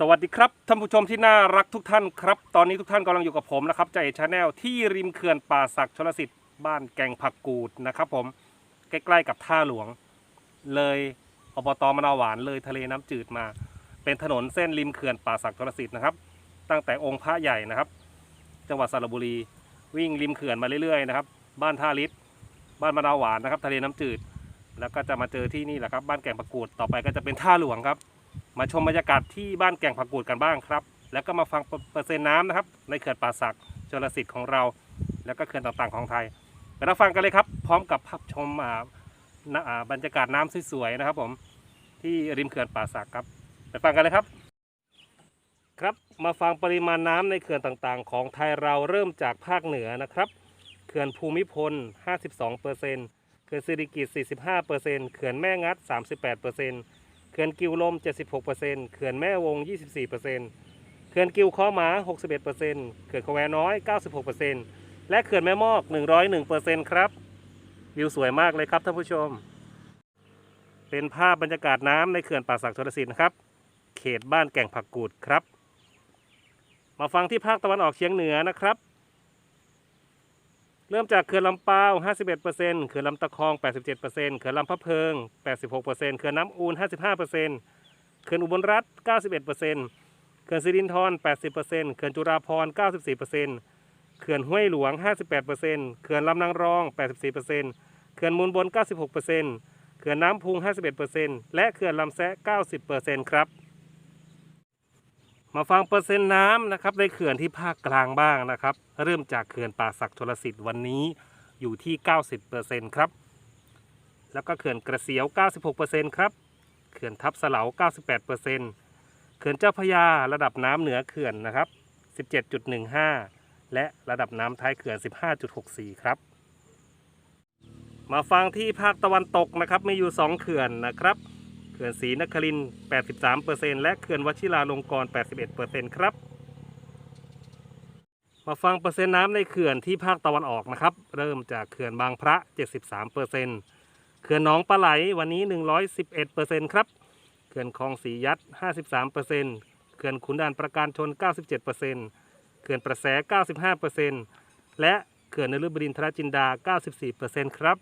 สวัสดีครับท่านผู้ชมที่น่ารักทุกท่านครับ ตอนนี้ทุกท่านกำลังอยู่กับผมนะครับใจชาแนลที่ริมเขื่อนป่าศักดิ์ชลสิทธิ์บ้านแก่งผักกูดนะครับผมใกล้ๆกับท่าหลวง เลยอบตมะนาวหวานเลยทะเลน้ำจืดมา เป็นถนนเส้นริมเขื่อนป่าศักดิ์ชลสิทธิ์นะครับ ตั้งแต่องค์พระใหญ่นะครับ จังหวัดสระบุรี วิ่งริมเขื่อนมาเรื่อยๆนะครับบ้านท่าลิศบ้านมะนาวหวานนะครับ ทะเลน้ำจืด แล้วก็จะมาเจอที่นี่แหละครับบ้านแก่งผักกูดต่อไปก็จะเป็นท่าหลวงครับ มาชมบรรยากาศที่บ้านแก่งผักกูดกันบ้างครับ แล้วก็มาฟังเปอร์เซ็นต์น้ำนะครับ ในเขื่อนป่าศักชลสิทธิ์ของเรา แล้วก็เขื่อนต่างๆของไทยไปรับฟังกันเลยครับ พร้อมกับภาพชมบรรยากาศน้ำสวยๆนะครับผมที่ริมเขื่อนป่าศักครับไปฟังกันเลยครับ ครับมาฟังปริมาณน้ำในเขื่อนต่างๆ ของไทยเราเริ่มจากภาคเหนือนะครับเขื่อนภูมิพล 52%เขื่อนสิริกิติ์45%เขื่อนแม่งัด 38%เขื่อนกิวลม 76%เขื่อนแม่วง 24%เขื่อนกิวข้อหมา 61%เขื่อนแวน้อย 96%และเขื่อนแม่มอก 101%ครับ วิวสวยมากเลยครับท่านผู้ชม เป็นภาพบรรยากาศน้ำในเขื่อนป่าศักดิ์ชลสินะครับ เขตบ้านแก่งผักกูดครับ มาฟังที่ภาคตะวันออกเฉียงเหนือนะครับ เริ่มจากเขื่อนลำปาว 51%เขื่อนลำตะคอง 87%เขื่อนลำพะเพิง 86%เขื่อนน้ำอูน 55%เขื่อนอุบลรัฐ 91%เขื่อนสิรินธร 80%เขื่อนจุฬาภรณ์ 94%เขื่อนห้วยหลวง 58%เขื่อนลำนางรอง 84%เขื่อนมูลบน 96%เขื่อนน้ำพุง 51%และเขื่อนลำแซะ 90%ครับ มาฟังเปอร์เซ็นต์น้ำนะครับในเขื่อนที่ภาคกลางบ้างนะครับ เริ่มจากเขื่อนป่าศักดิ์ชลสิทธิ์วันนี้อยู่ที่ 90%ครับ แล้วก็เขื่อนกระเสียว 96%ครับ เขื่อนทับเสลา98%เขื่อนเจ้าพยาระดับน้ำเหนือเขื่อนนะครับ 17.15 และระดับน้ำท้ายเขื่อน 15.64 ครับ มาฟังที่ภาคตะวันตกนะครับมีอยู่ 2 เขื่อนนะครับ เขื่อนศรีนครินทร์83%และเขื่อนวชิราลงกรณ์81%ครับ มาฟังเปอร์เซ็นต์น้ำในเขื่อนที่ภาคตะวันออกนะครับ เริ่มจากเขื่อนบางพระ 73%เขื่อนหนองปลาไหลวันนี้ 111%ครับ เขื่อนคลองสียัด53%เขื่อนขุนด่านประการชน 97%เขื่อนประแส 95%และเขื่อนนฤบดินทรจินดา 94%ครับ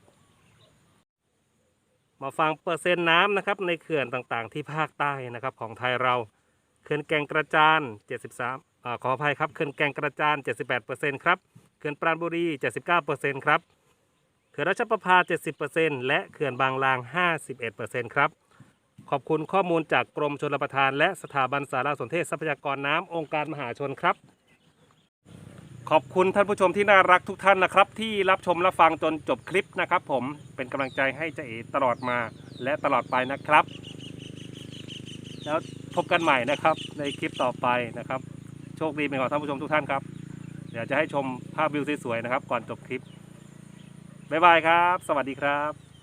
มาฟังเปอร์เซ็นต์น้ำนะครับในเขื่อนต่างๆ ที่ภาคใต้นะครับของไทยเรา เขื่อนแก่งกระจาน 73อ่าขออภัยครับ เขื่อนแก่งกระจาน 78%ครับ เขื่อนปราณบุรี 79%ครับ เขื่อนราชประภา 70%และเขื่อนบางลาง 51%ครับ ขอบคุณข้อมูลจากกรมชลประทาน และสถาบันสารสนเทศทรัพยากรน้ำองค์การมหาชนครับ ขอบคุณท่านผู้ชมที่น่ารักทุกท่านนะครับ ที่รับชมรับฟังจนจบคลิปนะครับ ผมเป็นกำลังใจให้เจ๊เอตลอดมาและตลอดไปนะครับ แล้วพบกันใหม่นะครับ ในคลิปต่อไปนะครับ โชคดีเป็นของท่านผู้ชมทุกท่านครับ เดี๋ยวจะให้ชมภาพวิวสวยๆนะครับ ก่อนจบคลิปบ๊ายบายครับ สวัสดีครับ